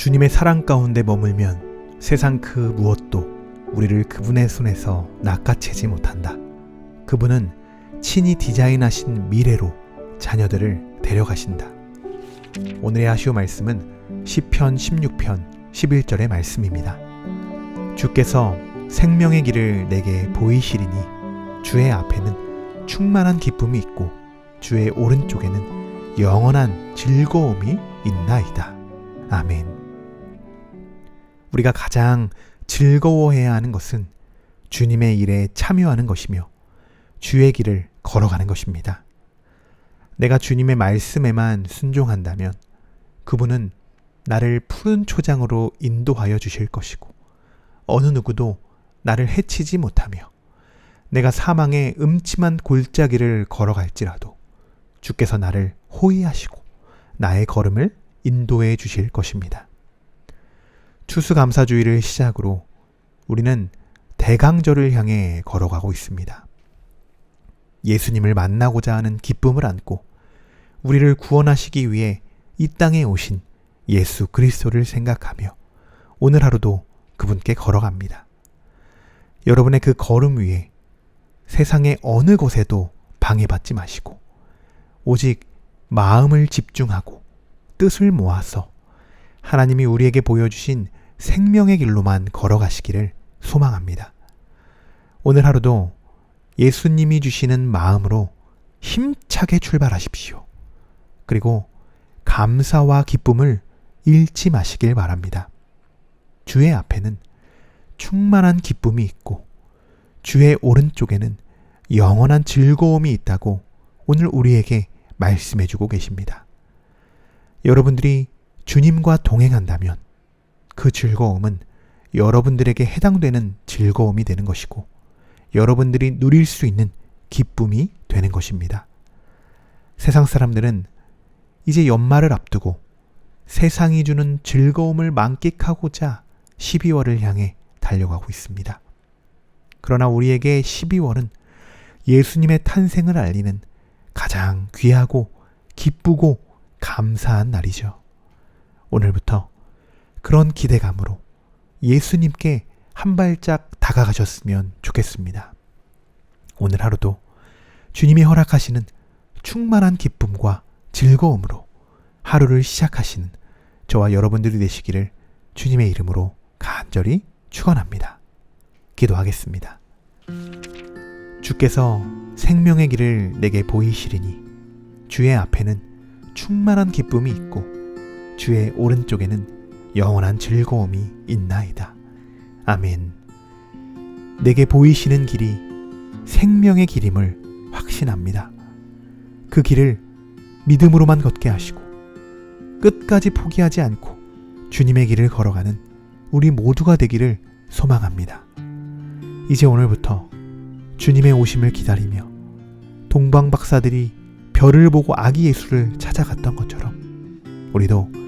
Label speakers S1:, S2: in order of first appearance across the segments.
S1: 주님의 사랑 가운데 머물면 세상 그 무엇도 우리를 그분의 손에서 낚아채지 못한다. 그분은 친히 디자인하신 미래로 자녀들을 데려가신다. 오늘의 아쉬운 말씀은 시편 16편 11절의 말씀입니다. 주께서 생명의 길을 내게 보이시리니 주의 앞에는 충만한 기쁨이 있고 주의 오른쪽에는 영원한 즐거움이 있나이다. 아멘. 우리가 가장 즐거워해야 하는 것은 주님의 일에 참여하는 것이며 주의 길을 걸어가는 것입니다. 내가 주님의 말씀에만 순종한다면 그분은 나를 푸른 초장으로 인도하여 주실 것이고 어느 누구도 나를 해치지 못하며 내가 사망의 음침한 골짜기를 걸어갈지라도 주께서 나를 호위하시고 나의 걸음을 인도해 주실 것입니다. 추수감사주의를 시작으로 우리는 대강절을 향해 걸어가고 있습니다. 예수님을 만나고자 하는 기쁨을 안고 우리를 구원하시기 위해 이 땅에 오신 예수 그리스도를 생각하며 오늘 하루도 그분께 걸어갑니다. 여러분의 그 걸음 위에 세상의 어느 곳에도 방해받지 마시고 오직 마음을 집중하고 뜻을 모아서 하나님이 우리에게 보여주신 생명의 길로만 걸어가시기를 소망합니다. 오늘 하루도 예수님이 주시는 마음으로 힘차게 출발하십시오. 그리고 감사와 기쁨을 잃지 마시길 바랍니다. 주의 앞에는 충만한 기쁨이 있고 주의 오른쪽에는 영원한 즐거움이 있다고 오늘 우리에게 말씀해 주고 계십니다. 여러분들이 주님과 동행한다면 그 즐거움은 여러분들에게 해당되는 즐거움이 되는 것이고 여러분들이 누릴 수 있는 기쁨이 되는 것입니다. 세상 사람들은 이제 연말을 앞두고 세상이 주는 즐거움을 만끽하고자 12월을 향해 달려가고 있습니다. 그러나 우리에게 12월은 예수님의 탄생을 알리는 가장 귀하고 기쁘고 감사한 날이죠. 오늘부터 그런 기대감으로 예수님께 한 발짝 다가가셨으면 좋겠습니다. 오늘 하루도 주님이 허락하시는 충만한 기쁨과 즐거움으로 하루를 시작하시는 저와 여러분들이 되시기를 주님의 이름으로 간절히 축원합니다. 기도하겠습니다. 주께서 생명의 길을 내게 보이시리니 주의 앞에는 충만한 기쁨이 있고 주의 오른쪽에는 영원한 즐거움이 있나이다. 아멘. 내게 보이시는 길이 생명의 길임을 확신합니다. 그 길을 믿음으로만 걷게 하시고 끝까지 포기하지 않고 주님의 길을 걸어가는 우리 모두가 되기를 소망합니다. 이제 오늘부터 주님의 오심을 기다리며 동방 박사들이 별을 보고 아기 예수를 찾아갔던 것처럼 우리도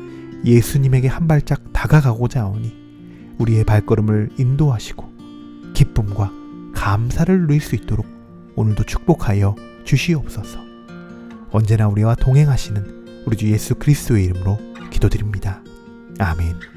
S1: 예수님에게 한 발짝 다가가고자 하오니 우리의 발걸음을 인도하시고 기쁨과 감사를 누릴 수 있도록 오늘도 축복하여 주시옵소서. 언제나 우리와 동행하시는 우리 주 예수 그리스도의 이름으로 기도드립니다. 아멘.